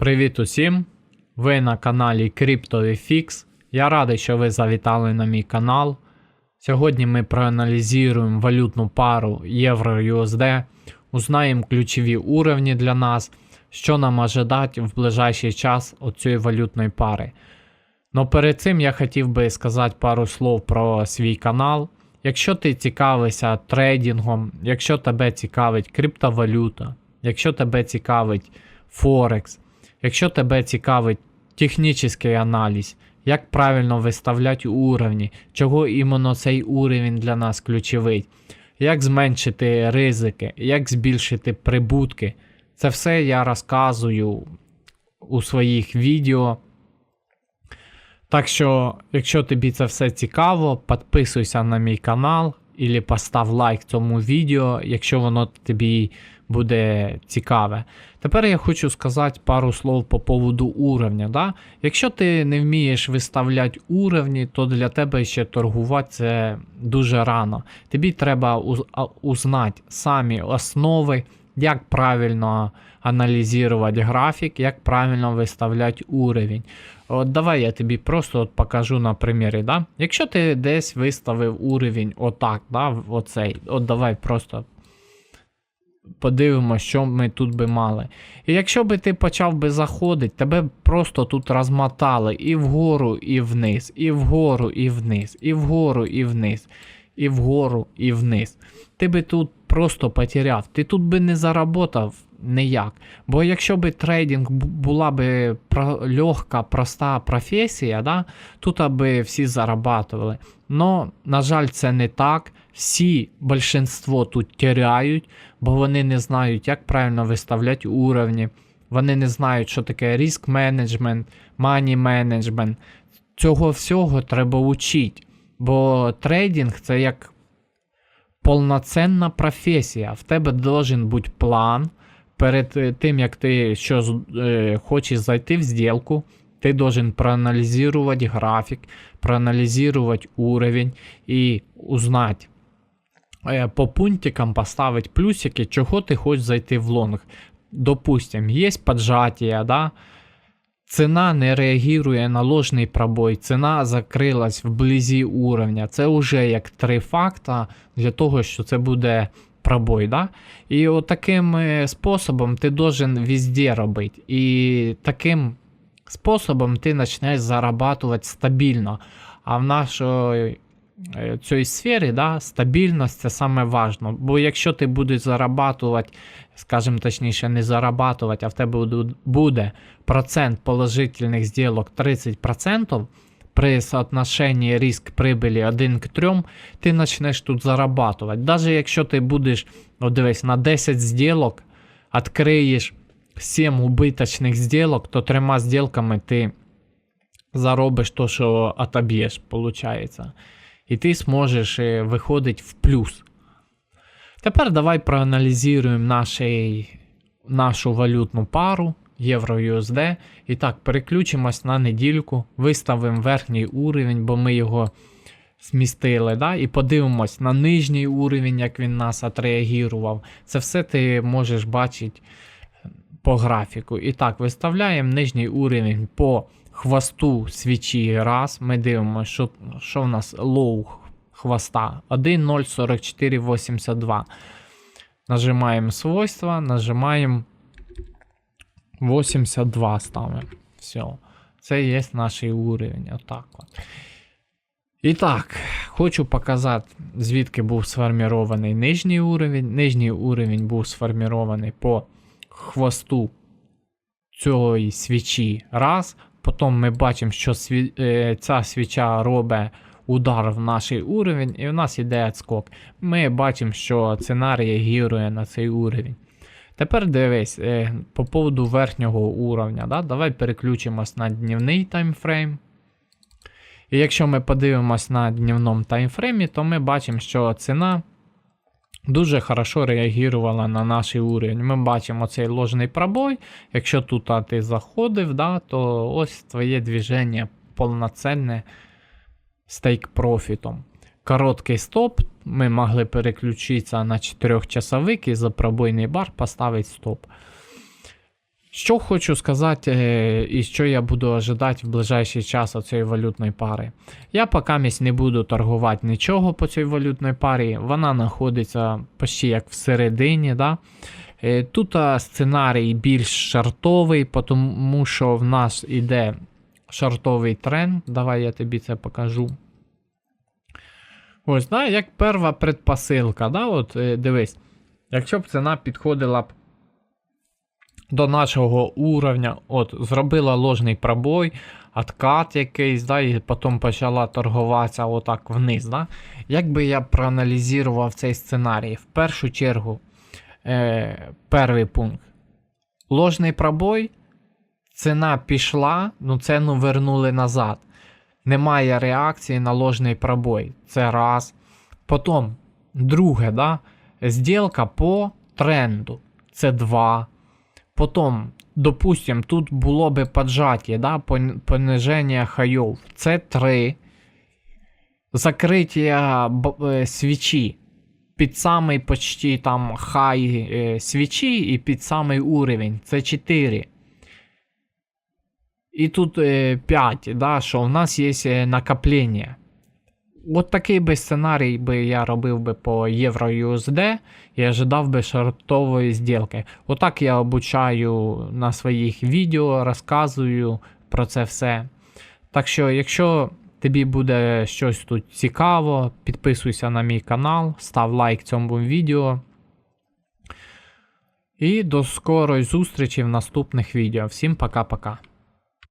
Привіт усім! Ви на каналі CryptoFX. Я радий, що ви завітали на мій канал. Сьогодні ми проаналізуємо валютну пару Євро-USD, узнаємо ключові уровні для нас, що нам ожидати в ближайший час цієї валютної пари. Но перед цим я хотів би сказати пару слов про свій канал. Якщо ти цікавишся трейдингом, якщо тебе цікавить криптовалюта, якщо тебе цікавить Форекс, якщо тебе цікавить технічний аналіз, як правильно виставляти уровні, чого іменно цей уровень для нас ключовий, як зменшити ризики, як збільшити прибутки. Це все я розказую у своїх відео. Так що, якщо тобі це все цікаво, підписуйся на мій канал і постав лайк цьому відео, якщо воно тобі буде цікаве. Тепер я хочу сказати пару слов по поводу уровня. Да? Якщо ти не вмієш виставляти уровні, то для тебе ще торгувати це дуже рано. Тобі треба уз- узнати самі основи, як правильно аналізувати графік, як правильно виставляти уровень. От давай я тобі просто от покажу на примірі. Да? Якщо ти десь виставив уровень отак, да, оцей, от давай просто подивимося, що ми тут би мали. І якщо би ти почав би заходити, тебе просто тут розмотали і вгору, і вниз, і вгору, і вниз, і вгору, і вниз, і вгору, і вниз. Ти би тут просто потеряв. Ти тут би не заработав ніяк. Бо якщо би трейдинг була би про, легка, проста професія, да, тут би всі зарабатували. Но, на жаль, це не так. Всі, большинство тут теряють, бо вони не знають, як правильно виставляти уровні. Вони не знають, що таке риск менеджмент, мані менеджмент. Цього всього треба учити. Бо трейдинг це як повноцінна професія. В тебе должен бути план. Перед е, тим, як ти що з- е, хочеш зайти в зділку, ти должен проаналізувати графік, проаналізувати уровень і узнати. е, По пунктикам поставити плюсики, чого ти хочеш зайти в лонг. Допустим, є поджаття, да? Ціна не реагує на ложний пробой, ціна закрилась вблизі уровня. Це вже як три факта для того, що це буде пробой. Да? І от таким е, способом ти должен везде робити. І таким способом ти почнеш зарабатувати стабільно. А в нашій е, цій сфері да, стабільність це саме важно. Бо якщо ти будеш зарабатувати, скажімо точніше, не зарабатувати, а в тебе буде процент положительних зділок 30%, при соотношенні риск прибилі 1 к 3, ти почнеш тут зарабатувати. Навіть якщо ти будеш, от дивись, на 10 зділок відкриєш 7 убиточних зділок, то трьома зділками ти заробиш то, що отоб'єш, виходить. І ти зможеш е, виходити в плюс. Тепер давай проаналізуємо нашій, нашу валютну пару Євро-USD. І так, переключимось на недільку, виставимо верхній уровень, бо ми його змістили. Да? І подивимось на нижній уровень, як він нас отреагував. Це все ти можеш бачити по графіку. І так, виставляємо нижній уровень по хвосту свічі. Раз. Ми дивимося, що, що в нас лоу хвоста 1.04482. Нажимаємо свойства, нажимаємо 82 ставимо. Все. Це є наш уровень. Отак от. І так, хочу показати, звідки був сформірований нижній уровень. Нижній уровень був сформірований по хвосту цієї свічі. Раз. Потім ми бачимо, що сві... е, ця свіча робить удар в наш уровень, і в нас йде відскок. Ми бачимо, що ціна реагує на цей уровень. Тепер дивись, е, по поводу верхнього уровня. Да? Давай переключимось на днівний таймфрейм. І якщо ми подивимось на днівному таймфреймі, то ми бачимо, що ціна дуже хорошо реагувала на наш уровень. Ми бачимо цей ложний пробой. Якщо тут а, ти заходив, да, то ось твоє движення повноцінне з тейк-профітом. Короткий стоп. Ми могли переключитися на 4 часовик і за пробойний бар поставити стоп. Що хочу сказати, е, і що я буду ожидати в ближайший час цієї валютної пари. Я поки не буду торгувати нічого по цій валютній парі. Вона знаходиться почти як всередині. Да? Е, Тут сценарій більш шартовий, тому що в нас іде шартовий тренд. Давай я тобі це покажу. Ось, да, як перша предпосилка, да, от, е, дивись, якщо б ціна підходила б до нашого уровня, от, зробила ложний пробой, откат якийсь, да, і потім почала торгуватися отак вниз. Да? Як би я проаналізував цей сценарій? В першу чергу, е, перший пункт. Ложний пробой, ціна пішла, ну ціну вернули назад. Немає реакції на ложний пробой. Це раз. Потім, друге, да, зділка по тренду. Це два. Потім, допустим, тут було би поджаття, да, пониження хайов. Це 3. Закриття б- е, свічі під самий почти там хай е, свічі і під самий уровень. Це 4. І тут е, 5, да, що в нас є е, накоплення. От такий би сценарій би я робив би по EURUSD і ожидав би шортової зділки. Отак я обучаю на своїх відео, розказую про це все. Так що, якщо тобі буде щось тут цікаво, підписуйся на мій канал, став лайк цьому відео. І до скорої зустрічі в наступних відео. Всім пока-пока.